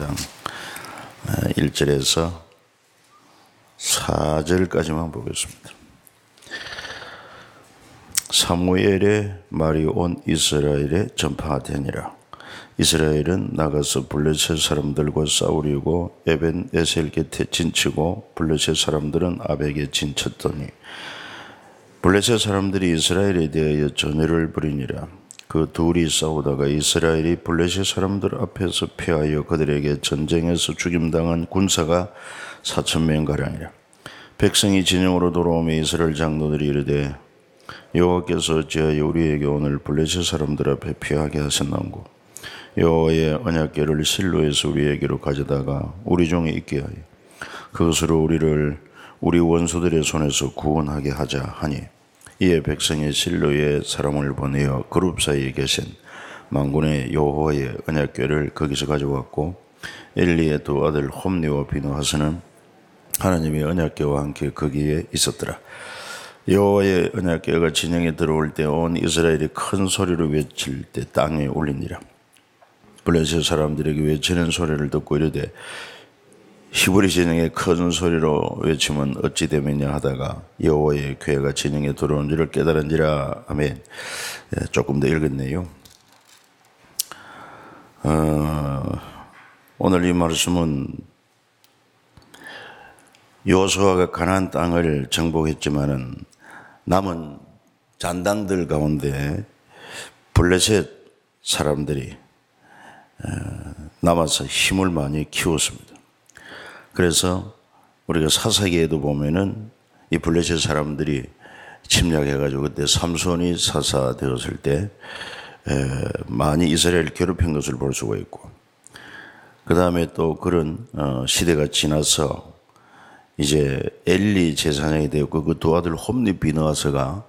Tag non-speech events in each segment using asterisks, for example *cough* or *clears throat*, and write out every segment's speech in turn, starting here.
4장 1절에서 4절까지만 보겠습니다. 사무엘의 말이 온 이스라엘에 전파가 되니라. 이스라엘은 나가서 블레셋 사람들과 싸우려고 에벤 에셀 곁에 진치고 블레셋 사람들은 아벡에 진쳤더니 블레셋 사람들이 이스라엘에 대하여 전열을 벌이니라. 그 둘이 싸우다가 이스라엘이 블레셋 사람들 앞에서 패하여 그들에게 전쟁에서 죽임당한 군사가 사천 명 가량이라. 백성이 진영으로 돌아오며 이스라엘 장로들이 이르되 여호와께서 어찌하여 우리에게 오늘 블레셋 사람들 앞에 피하게 하셨나고 여호와의 언약궤를 실로에서 우리에게로 가져다가 우리 종에 있게 하여 그것으로 우리를 우리 원수들의 손에서 구원하게 하자 하니 이에 백성이 실로의 사람을 보내어 그룹 사이에 계신 망군의 여호와의 언약궤를 거기서 가져왔고 엘리의 두 아들 홈니와 비누하스는 하나님의 언약궤와 함께 거기에 있었더라. 여호와의 언약궤가 진영에 들어올 때 온 이스라엘이 큰 소리로 외칠 때 땅에 울리니라. 블레셋 사람들에게 외치는 소리를 듣고 이르되 히브리 진영에 큰 소리로 외치면 어찌 되느냐 하다가 여호와의 괴가 진영에 들어온 줄을 깨달은지라 아멘. 예, 조금 더 읽었네요. 어, 오늘 이 말씀은 요수아가 가나안 땅을 정복했지만은 남은 잔당들 가운데 블레셋 사람들이 남아서 힘을 많이 키웠습니다. 그래서 우리가 사사기에도 보면은 이 블레셋 사람들이 침략해가지고 그때 삼손이 사사되었을 때 많이 이스라엘 괴롭힌 것을 볼 수가 있고 그 다음에 또 그런 어, 시대가 지나서 이제 엘리 제사장이 되었고 그 두 아들 홈리 비너아스가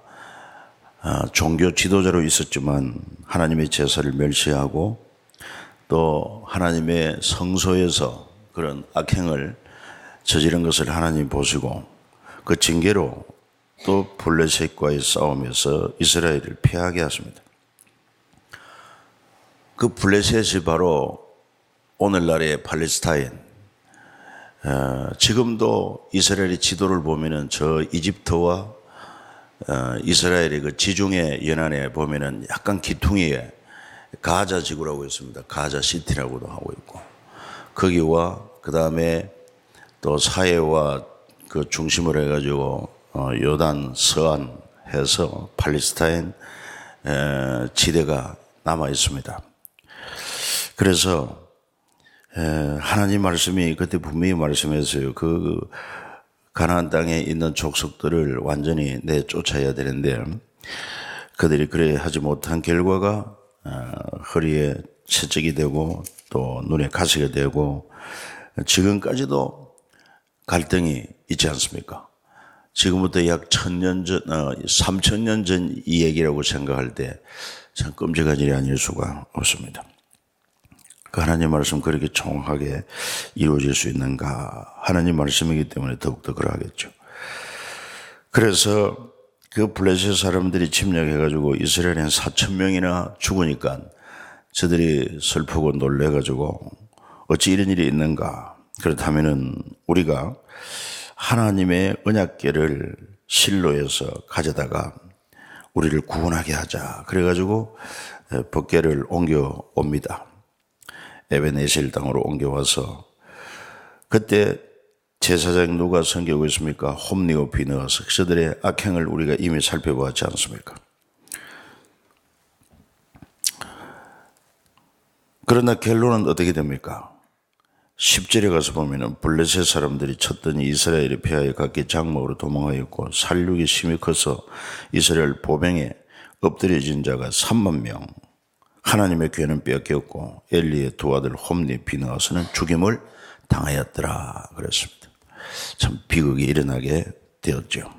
어, 종교 지도자로 있었지만 하나님의 제사를 멸시하고 또 하나님의 성소에서 그런 악행을 저지른 것을 하나님 보시고 그 징계로 또 블레셋과의 싸움에서 이스라엘을 피하게 하십니다. 그 블레셋이 바로 오늘날의 팔레스타인, 어, 지금도 이스라엘의 지도를 보면은 저 이집트와 어, 이스라엘의 그 지중해 연안에 보면은 약간 기퉁이에 가자 지구라고 있습니다. 가자 시티라고도 하고 있고 거기와 그 다음에 또 사해와 그 중심으로 해가지고 어, 요단 서안 해서 팔레스타인 에, 지대가 남아 있습니다. 그래서 에, 하나님 말씀이 그때 분명히 말씀했어요. 그 가나안 땅에 있는 족속들을 완전히 내쫓아야 되는데 그들이 그래 하지 못한 결과가 어, 허리에 채찍이 되고 또 눈에 가시가 되고 지금까지도 갈등이 있지 않습니까? 지금부터 약 천년 전, 어, 삼천년 전 이 얘기라고 생각할 때 참 끔찍한 일이 아닐 수가 없습니다. 그 하나님 말씀 그렇게 정확하게 이루어질 수 있는가? 하나님 말씀이기 때문에 더욱더 그러하겠죠. 그래서 그 블레셋 사람들이 침략해가지고 이스라엘엔 4천 명이나 죽으니까 저들이 슬프고 놀래가지고 어찌 이런 일이 있는가? 그렇다면은 우리가 하나님의 언약계를 실로에서 가져다가 우리를 구원하게 하자. 그래가지고 법계를 옮겨 옵니다. 에베네실 땅으로 옮겨와서 그때 제사장 누가 섬기고 있습니까? 홈니오 비너스 그들의 악행을 우리가 이미 살펴보았지 않습니까? 그러나 결론은 어떻게 됩니까? 10절에 가서 보면은 블레셋 사람들이 쳤더니 이스라엘이 폐하여 각기 장막으로 도망하였고 살육이 심히 커서 이스라엘 보병에 엎드려진 자가 3만 명 하나님의 괴는 뺏겼고 엘리의 두 아들 홈니 비나와서는 죽임을 당하였더라 그랬습니다. 참 비극이 일어나게 되었죠.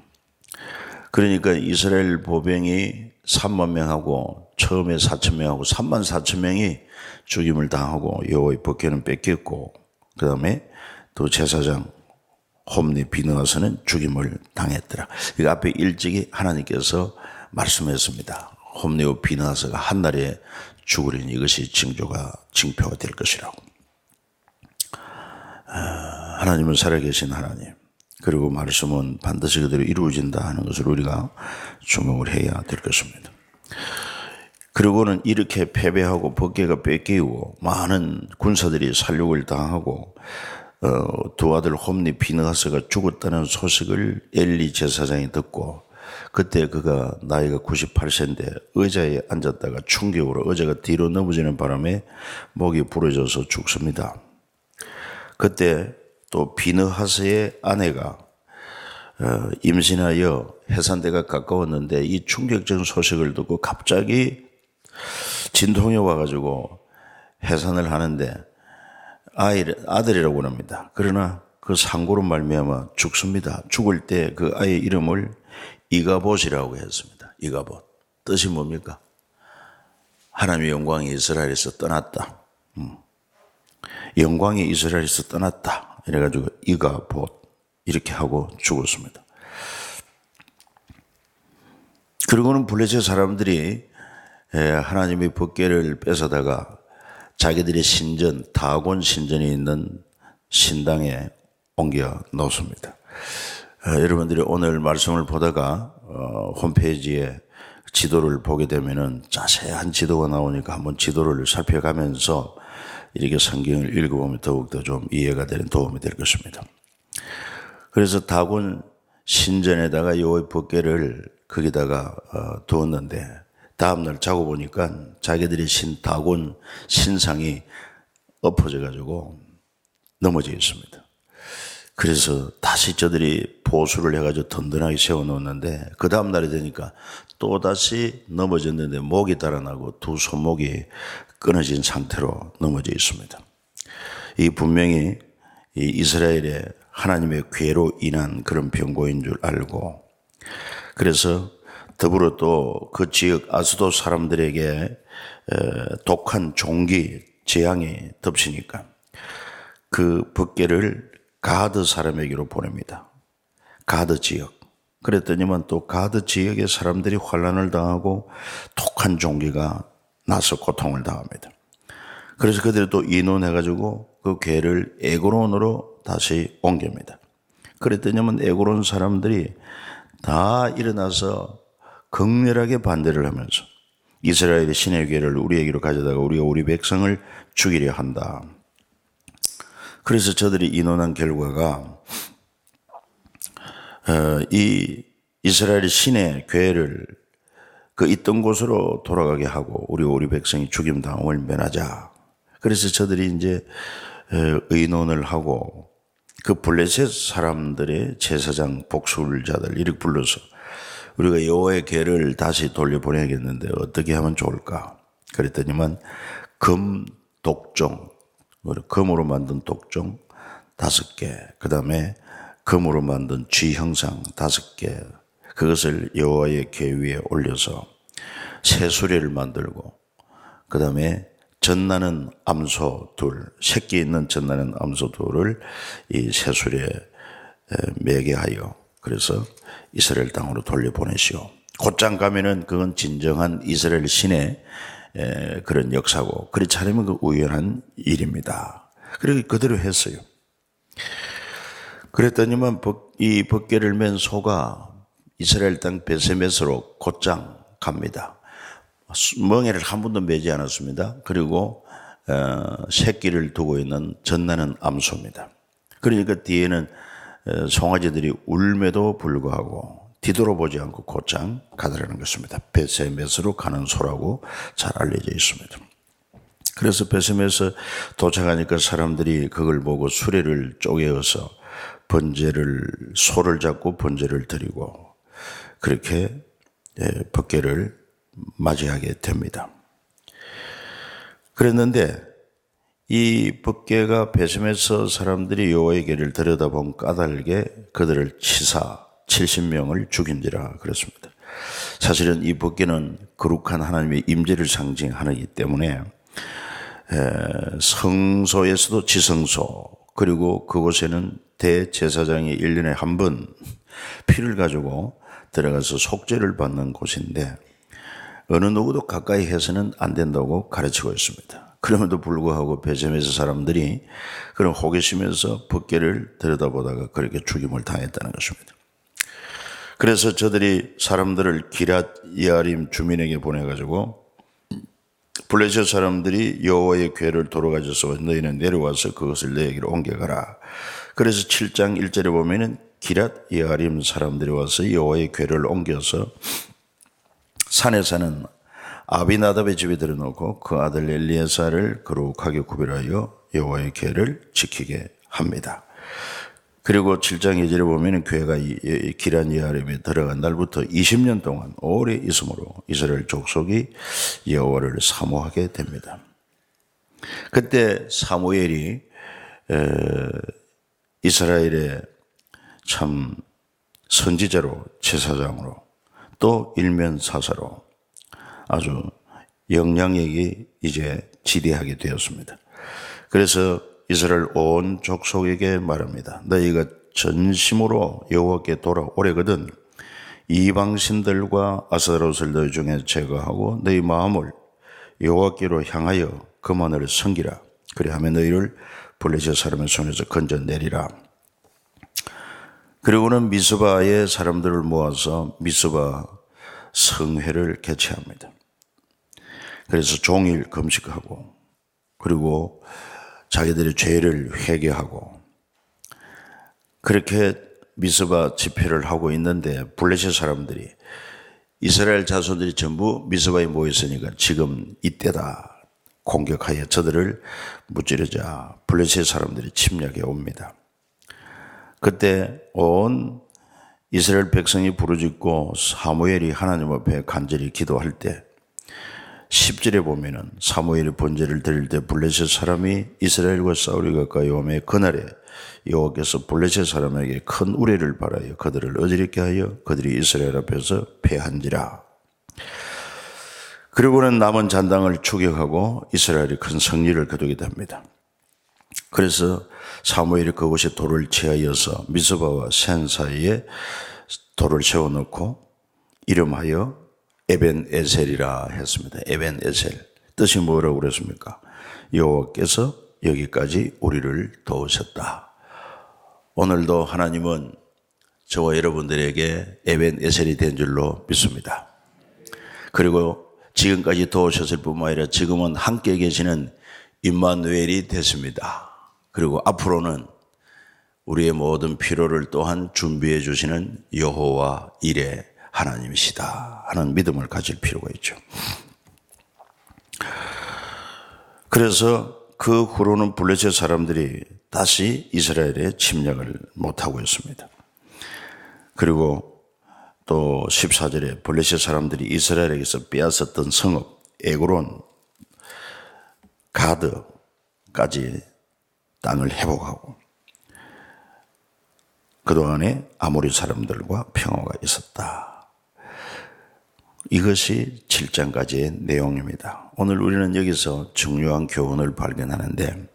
그러니까 이스라엘 보병이 3만 명하고 처음에 4천 명하고 3만 4천 명이 죽임을 당하고 여호와의 법궤는 뺏겼고 그 다음에 또 제사장 홈니 비너와서는 죽임을 당했더라. 이 앞에 일찍이 하나님께서 말씀했습니다. 홈니오 비너와서가 한 날에 죽으리니 이것이 징조가 징표가 될 것이라고. 하나님은 살아계신 하나님. 그리고 말씀은 반드시 그대로 이루어진다 하는 것을 우리가 주목을 해야 될 것입니다. 그리고는 이렇게 패배하고 법계가 뺏기고 많은 군사들이 살육을 당하고 어, 두 아들 홈니 비느하스가 죽었다는 소식을 엘리 제사장이 듣고 그때 그가 나이가 98세인데 의자에 앉았다가 충격으로 의자가 뒤로 넘어지는 바람에 목이 부러져서 죽습니다. 그때 또 비느하스의 아내가 어, 임신하여 해산대가 가까웠는데 이 충격적인 소식을 듣고 갑자기 진통이 와가지고 해산을 하는데 아이 아들이라고 합니다. 그러나 그 상고로 말미암아 죽습니다. 죽을 때 그 아이의 이름을 이가봇이라고 했습니다. 이가봇 뜻이 뭡니까? 하나님의 영광이 이스라엘에서 떠났다. 음. 영광이 이스라엘에서 떠났다. 이래가지고 이가 봇 이렇게 하고 죽었습니다. 그리고는 블레셋 사람들이 하나님의 법계를 뺏어다가 자기들의 신전, 다곤 신전이 있는 신당에 옮겨 놓습니다. 어, 여러분들이 오늘 말씀을 보다가 어, 홈페이지에 지도를 보게 되면은 자세한 지도가 나오니까 한번 지도를 살펴가면서 이렇게 성경을 읽어보면 더욱더 좀 이해가 되는 도움이 될 것입니다. 그래서 다곤 신전에다가 요의 법계를 거기다가 어, 두었는데 다음날 자고 보니까 자기들이 신 다곤 신상이 엎어져 가지고 넘어져 있습니다. 그래서 다시 저들이 보수를 해가지고 든든하게 세워놓는데 그 다음 날이 되니까 또 다시 넘어졌는데 목이 달아나고 두 손목이 끊어진 상태로 넘어져 있습니다. 이 분명히 이 이스라엘의 하나님의 괴로 인한 그런 병고인 줄 알고 그래서 더불어 또 그 지역 아스도 사람들에게 독한 종기 재앙이 덮치니까 그 법계를 가드 사람에게로 보냅니다. 가드 지역. 그랬더니만 또 가드 지역의 사람들이 환란을 당하고 독한 종기가 나서 고통을 당합니다. 그래서 그들이 또 인원해가지고 그 괴를 에고론으로 다시 옮깁니다. 그랬더니만 에고론 사람들이 다 일어나서 극렬하게 반대를 하면서 이스라엘의 신의 괴를 우리에게로 가져다가 우리가 우리 백성을 죽이려 한다. 그래서 저들이 인원한 결과가 어, 이 이스라엘 신의 괴를 그 있던 곳으로 돌아가게 하고 우리 우리 백성이 죽임 당함을 면하자. 그래서 저들이 이제 어, 의논을 하고 그 블레셋 사람들의 제사장 복술자들 이렇게 불러서 우리가 여호와의 괴를 다시 돌려보내야겠는데 어떻게 하면 좋을까? 그랬더니만 금 독종 금으로 만든 독종 다섯 개, 그 다음에 금으로 만든 쥐 형상 다섯 개, 그것을 여호와의 궤 위에 올려서 새 수레를 만들고, 그 다음에 전나는 암소 둘, 새끼 있는 전나는 암소 둘을 이 새수레에 매게 하여, 그래서 이스라엘 땅으로 돌려보내시오. 곧장 가면은 그건 진정한 이스라엘 신의 그런 역사고 그렇지 않으면 그 우연한 일입니다. 그리고 그대로 했어요. 그랬더니만 이 벗개를 맨 소가 이스라엘 땅 베세메스로 곧장 갑니다. 멍에를 한 번도 매지 않았습니다. 그리고 어, 새끼를 두고 있는 전나는 암소입니다. 그러니까 뒤에는 어, 송아지들이 울매도 불구하고 뒤돌아보지 않고 곧장 가더라는 것입니다. 베세메스로 가는 소라고 잘 알려져 있습니다. 그래서 베세메스 도착하니까 사람들이 그걸 보고 수레를 쪼개어서 번제를 소를 잡고 번제를 드리고 그렇게 법계를 맞이하게 됩니다. 그랬는데 이 법계가 베세메스 사람들이 여호와의 를 들여다본 까닭에 그들을 치사 70명을 죽인지라 그랬습니다. 사실은 이 법계는 거룩한 하나님의 임재를 상징하기 때문에 성소에서도 지성소 그리고 그곳에는 대제사장이 1년에 한 번 피를 가지고 들어가서 속죄를 받는 곳인데 어느 누구도 가까이 해서는 안 된다고 가르치고 있습니다. 그럼에도 불구하고 베제메스 사람들이 그런 호기심에서 벗개를 들여다보다가 그렇게 죽임을 당했다는 것입니다. 그래서 저들이 사람들을 기랏 이아림 주민에게 보내가지고 블레셋 사람들이 여호와의 궤를 돌아가져서 너희는 내려와서 그것을 너에게로 옮겨가라. 그래서 7장 1절에 보면은 기랏 이아림 사람들이 와서 여호와의 궤를 옮겨서 산에 사는 아비나답의 집에 들여놓고 그 아들 엘리에사를 거룩하게 구별하여 여호와의 궤를 지키게 합니다. 그리고 7장 2절에 보면 교회가 기란 이하림에 들어간 날부터 20년 동안 오래 있으므로 이스라엘 족속이 여호와를 사모하게 됩니다. 그때 사무엘이 이스라엘의 참 선지자로 제사장으로 또 일면 사사로 아주 영향력이 이제 지대하게 되었습니다. 그래서 이스라엘 온 족속에게 말합니다. 너희가 전심으로 여호와께 돌아오래거든 이방 신들과 아스라롯을 너희 중에 제거하고 너희 마음을 여호와께로 향하여 그만을 섬기라. 그리하면 너희를 블레셋 사람의 손에서 건져내리라. 그리고는 미스바의 사람들을 모아서 미스바 성회를 개최합니다. 그래서 종일 금식하고 그리고 자기들의 죄를 회개하고 그렇게 미스바 집회를 하고 있는데 블레셋 사람들이 이스라엘 자손들이 전부 미스바에 모였으니까 지금 이때다 공격하여 저들을 무찌르자 블레셋 사람들이 침략해 옵니다. 그때 온 이스라엘 백성이 부르짖고 사무엘이 하나님 앞에 간절히 기도할 때 10절에 보면은 사무엘이 번제를 드릴 때 블레셋 사람이 이스라엘과 싸우리 가까이 오매 그날에 여호와께서 블레셋 사람에게 큰 우레를 바라여 그들을 어지럽게 하여 그들이 이스라엘 앞에서 패한지라. 그리고는 남은 잔당을 추격하고 이스라엘이 큰 승리를 거두게 됩니다. 그래서 사무엘이 그곳에 돌을 취하여서 미스바와 센 사이에 돌을 세워놓고 이름하여 에벤 에셀이라 했습니다. 에벤 에셀. 뜻이 뭐라고 그랬습니까? 여호와께서 여기까지 우리를 도우셨다. 오늘도 하나님은 저와 여러분들에게 에벤 에셀이 된 줄로 믿습니다. 그리고 지금까지 도우셨을 뿐만 아니라 지금은 함께 계시는 임마누엘이 됐습니다. 그리고 앞으로는 우리의 모든 필요를 또한 준비해 주시는 여호와 이레 하나님이시다 하는 믿음을 가질 필요가 있죠. 그래서 그 후로는 블레셋 사람들이 다시 이스라엘에 침략을 못하고 있습니다. 그리고 또 14절에 블레셋 사람들이 이스라엘에게서 빼앗았던 성읍 에고론 가드까지 땅을 회복하고 그동안에 아모리 사람들과 평화가 있었다. 이것이 7장까지의 내용입니다. 오늘 우리는 여기서 중요한 교훈을 발견하는데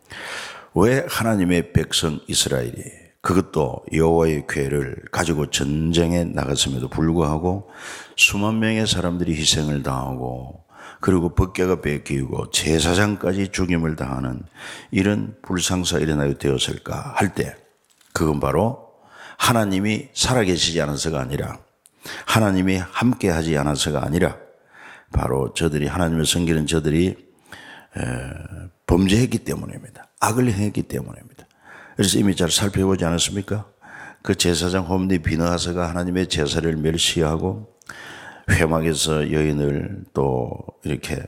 왜 하나님의 백성 이스라엘이 그것도 여호와의 괴를 가지고 전쟁에 나갔음에도 불구하고 수만 명의 사람들이 희생을 당하고 그리고 법계가 뺏기고 제사장까지 죽임을 당하는 이런 불상사 일어나게 되었을까 할 때 그건 바로 하나님이 살아계시지 않아서가 아니라 하나님이 함께 하지 않아서가 아니라 바로 저들이 하나님을 섬기는 저들이 범죄했기 때문입니다. 악을 행했기 때문입니다. 그래서 이미 잘 살펴보지 않았습니까? 그 제사장 홈리 비너하서가 하나님의 제사를 멸시하고 회막에서 여인을 또 이렇게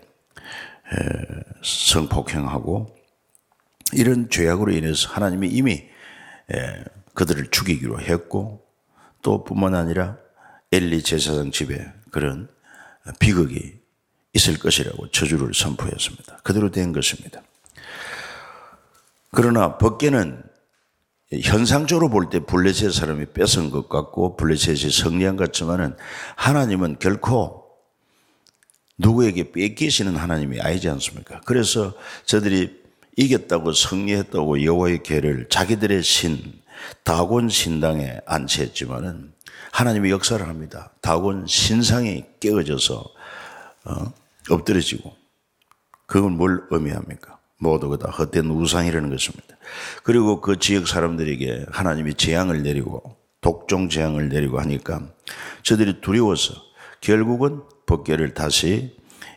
성폭행하고 이런 죄악으로 인해서 하나님이 이미 그들을 죽이기로 했고 또 뿐만 아니라 엘리 제사장 집에 그런 비극이 있을 것이라고 저주를 선포했습니다. 그대로 된 것입니다. 그러나 법계는 현상적으로 볼 때 블레셋 사람이 뺏은 것 같고 블레셋이 승리한 것 같지만은 하나님은 결코 누구에게 뺏기시는 하나님이 아니지 않습니까? 그래서 저들이 이겼다고 승리했다고 여호와의 궤를 자기들의 신 다곤 신당에 안치했지만은 하나님이 역사를 합니다. 다곤 신상이 깨어져서 어, 엎드려지고 그건 뭘 의미합니까? 모두가 다 헛된 우상이라는 것입니다. 그리고 그 지역 사람들에게 하나님이 재앙을 내리고 독종 재앙을 내리고 하니까 저들이 두려워서 결국은 법계를 다시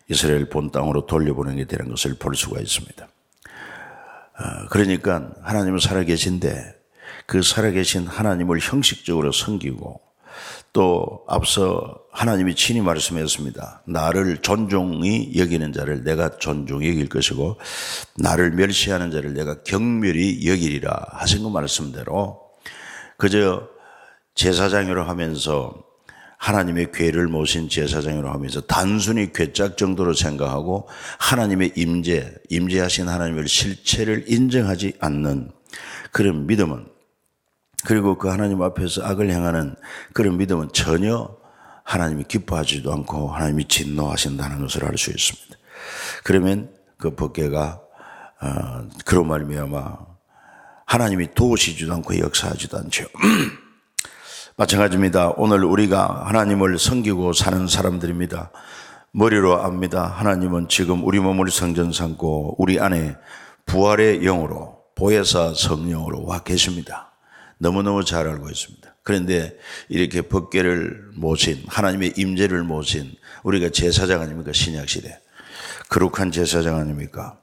이스라엘 본 땅으로 돌려보내게 되는 것을 볼 수가 있습니다. 어, 그러니까 하나님은 살아계신데 그 살아계신 하나님을 형식적으로 섬기고 또 앞서 하나님이 친히 말씀했습니다. 나를 존중히 여기는 자를 내가 존중히 여길 것이고 나를 멸시하는 자를 내가 경멸히 여기리라 하신 그 말씀대로 그저 제사장으로 하면서 하나님의 괴를 모신 제사장으로 하면서 단순히 괴짝 정도로 생각하고 하나님의 임재, 임재하신 하나님의 실체를 인정하지 않는 그런 믿음은 그리고 그 하나님 앞에서 악을 행하는 그런 믿음은 전혀 하나님이 기뻐하지도 않고 하나님이 진노하신다는 것을 알 수 있습니다. 그러면 그 법계가 어, 그런 말미암아 하나님이 도우시지도 않고 역사하지도 않죠. *clears throat* 마찬가지입니다. 오늘 우리가 하나님을 섬기고 사는 사람들입니다. 머리로 압니다. 하나님은 지금 우리 몸을 성전 삼고 우리 안에 부활의 영으로 보혜사 성령으로 와 계십니다. 너무너무 잘 알고 있습니다. 그런데 이렇게 법계를 모신 하나님의 임재를 모신 우리가 제사장 아닙니까? 신약 시대. 거룩한 제사장 아닙니까?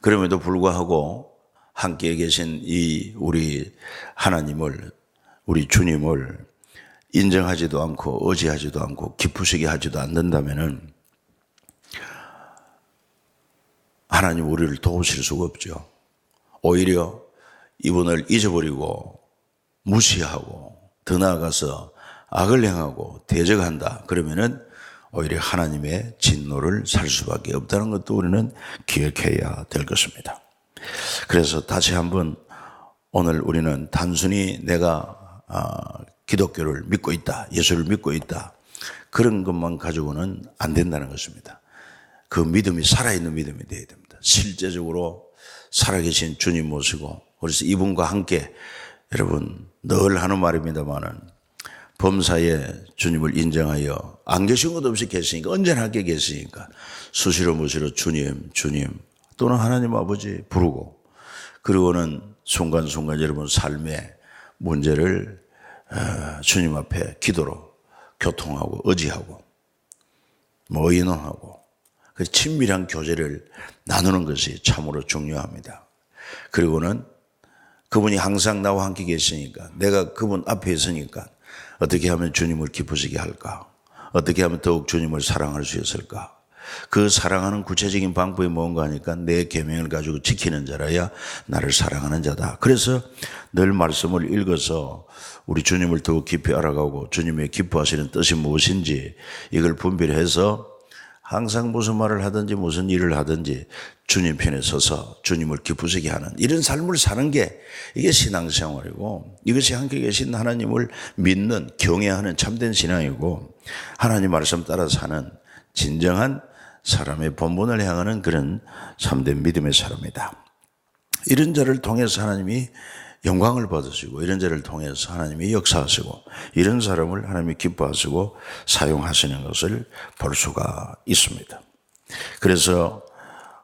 그럼에도 불구하고 함께 계신 이 우리 하나님을 우리 주님을 인정하지도 않고 의지하지도 않고 기쁘시게 하지도 않는다면은 하나님 우리를 도우실 수가 없죠. 오히려 이분을 잊어버리고 무시하고 더 나아가서 악을 행하고 대적한다. 그러면은 오히려 하나님의 진노를 살 수밖에 없다는 것도 우리는 기억해야 될 것입니다. 그래서 다시 한번 오늘 우리는 단순히 내가 아, 기독교를 믿고 있다, 예수를 믿고 있다 그런 것만 가지고는 안 된다는 것입니다. 그 믿음이 살아있는 믿음이 되어야 됩니다. 실제적으로 살아계신 주님 모시고 그래서 이분과 함께 여러분 늘 하는 말입니다만은 범사에 주님을 인정하여 안 계신 것 없이 계시니까 언제나 함께 계시니까 수시로 무시로 주님 주님 또는 하나님 아버지 부르고 그리고는 순간순간 여러분 삶의 문제를 어, 주님 앞에 기도로 교통하고 의지하고 뭐 의논하고 그 친밀한 교제를 나누는 것이 참으로 중요합니다. 그리고는 그분이 항상 나와 함께 계시니까 내가 그분 앞에 있으니까 어떻게 하면 주님을 기쁘시게 할까? 어떻게 하면 더욱 주님을 사랑할 수 있을까? 그 사랑하는 구체적인 방법이 뭔가 하니까 내 계명을 가지고 지키는 자라야 나를 사랑하는 자다. 그래서 늘 말씀을 읽어서 우리 주님을 더욱 깊이 알아가고 주님의 기뻐하시는 뜻이 무엇인지 이걸 분별해서 항상 무슨 말을 하든지 무슨 일을 하든지 주님 편에 서서 주님을 기쁘시게 하는 이런 삶을 사는 게 이게 신앙생활이고 이것이 함께 계신 하나님을 믿는 경외하는 참된 신앙이고 하나님 말씀 따라 사는 진정한 사람의 본분을 향하는 그런 참된 믿음의 사람이다. 이런 자를 통해서 하나님이 영광을 받으시고 이런 자를 통해서 하나님이 역사하시고 이런 사람을 하나님이 기뻐하시고 사용하시는 것을 볼 수가 있습니다. 그래서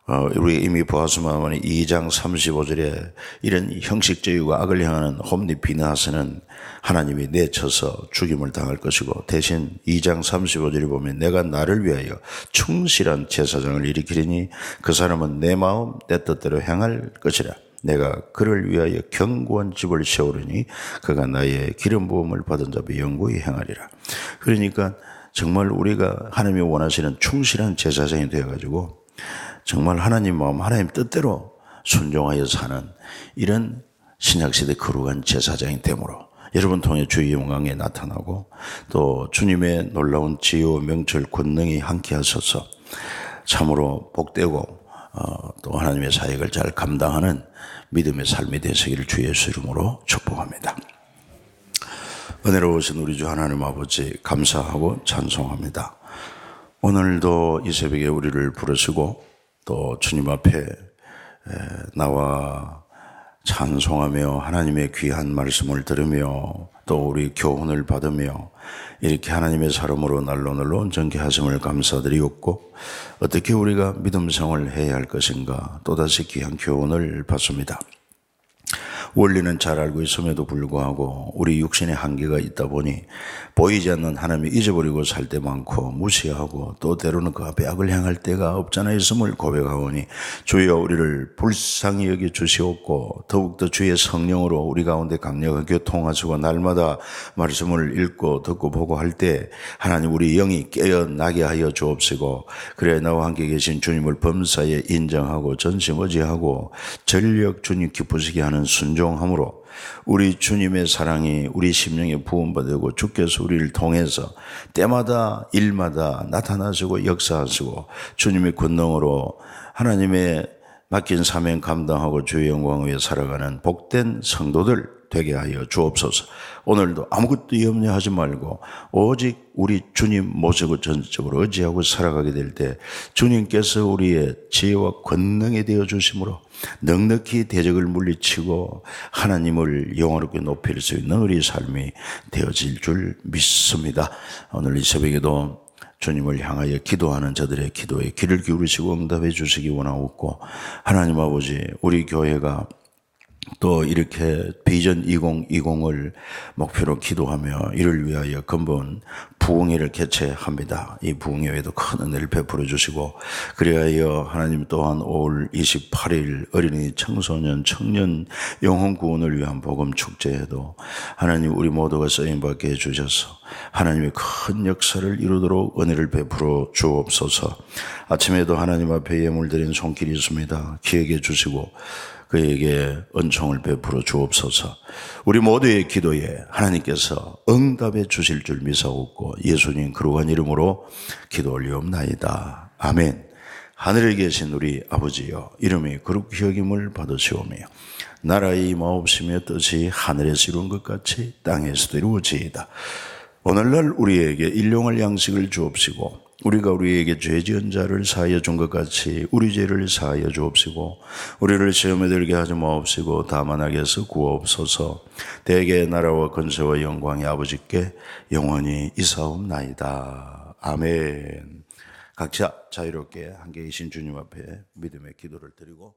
어, 우리 이미 보았지만 2장 35절에 이런 형식적이고 악을 향하는 홈리 비나스는 하나님이 내쳐서 죽임을 당할 것이고 대신 2장 35절에 보면 내가 나를 위하여 충실한 제사장을 일으키리니 그 사람은 내 마음 내 뜻대로 행할 것이라. 내가 그를 위하여 견고한 집을 세우리니 그가 나의 기름 부음을 받은 자비 영구히 행하리라. 그러니까 정말 우리가 하나님이 원하시는 충실한 제사장이 되어 가지고 정말 하나님 마음 하나님 뜻대로 순종하여 사는 이런 신약시대 거룩한 제사장이 되므로 여러분 통해 주의 영광에 나타나고 또 주님의 놀라운 지혜와 명철 권능이 함께 하셔서 참으로 복되고 어, 또 하나님의 사역을 잘 감당하는 믿음의 삶이 되시기를 주 예수 이름으로 축복합니다. 은혜로우신 우리 주 하나님 아버지 감사하고 찬송합니다. 오늘도 이 새벽에 우리를 부르시고 또 주님 앞에 나와 찬송하며 하나님의 귀한 말씀을 들으며 또 우리 교훈을 받으며 이렇게 하나님의 사람으로 날로 날로 온전케 하심을 감사드리옵고 어떻게 우리가 믿음 생활을 해야 할 것인가 또다시 귀한 교훈을 받습니다. 원리는 잘 알고 있음에도 불구하고 우리 육신의 한계가 있다 보니 보이지 않는 하나님을 잊어버리고 살 때 많고 무시하고 또 때로는 그 앞에 악을 향할 때가 없잖아 있음을 고백하오니 주여 우리를 불쌍히 여겨 주시옵고 더욱더 주의 성령으로 우리 가운데 강력하게 교통하시고 날마다 말씀을 읽고 듣고 보고 할 때 하나님 우리 영이 깨어나게 하여 주옵시고 그래 나와 함께 계신 주님을 범사에 인정하고 전심어지하고 전력 주님 기쁘시게 하는 순종 함으로 우리 주님의 사랑이 우리 심령에 부음받고 주께서 우리를 통해서 때마다 일마다 나타나시고 역사하시고 주님의 권능으로 하나님의 맡긴 사명 감당하고 주의 영광 위에 살아가는 복된 성도들 되게 하여 주옵소서. 오늘도 아무것도 염려하지 말고 오직 우리 주님 모시고 전적으로 의지하고 살아가게 될 때 주님께서 우리의 지혜와 권능이 되어 주심으로 넉넉히 대적을 물리치고 하나님을 영화롭게 높일 수 있는 우리 삶이 되어질 줄 믿습니다. 오늘 이 새벽에도 주님을 향하여 기도하는 저들의 기도에 귀를 기울이시고 응답해 주시기 원하옵고 하나님 아버지 우리 교회가 또 이렇게 비전 2020을 목표로 기도하며 이를 위하여 근본 부흥회를 개최합니다. 이 부흥회에도 큰 은혜를 베풀어 주시고 그리하여 하나님 또한 5월 28일 어린이 청소년 청년 영혼 구원을 위한 복음 축제에도 하나님 우리 모두가 쓰임 받게 해 주셔서 하나님의 큰 역사를 이루도록 은혜를 베풀어 주옵소서. 아침에도 하나님 앞에 예물 드린 손길이 있습니다. 기억해 주시고 그에게 은총을 베풀어 주옵소서. 우리 모두의 기도에 하나님께서 응답해 주실 줄 믿사옵고 예수님 그러한 이름으로 기도 올리옵나이다. 아멘. 하늘에 계신 우리 아버지여 이름이 그렇게 여김을 받으시오며 나라의 임하옵시며 뜻이 하늘에서 이룬 것 같이 땅에서도 이루어지이다. 오늘날 우리에게 일용할 양식을 주옵시고 우리가 우리에게 죄 지은 자를 사하여 준 것 같이 우리 죄를 사하여 주옵시고 우리를 시험에 들게 하지 마옵시고 다만 악에서 구하옵소서. 대개 나라와 건세와 영광이 아버지께 영원히 이사옵나이다. 아멘. 각자 자유롭게 함께 계신 주님 앞에 믿음의 기도를 드리고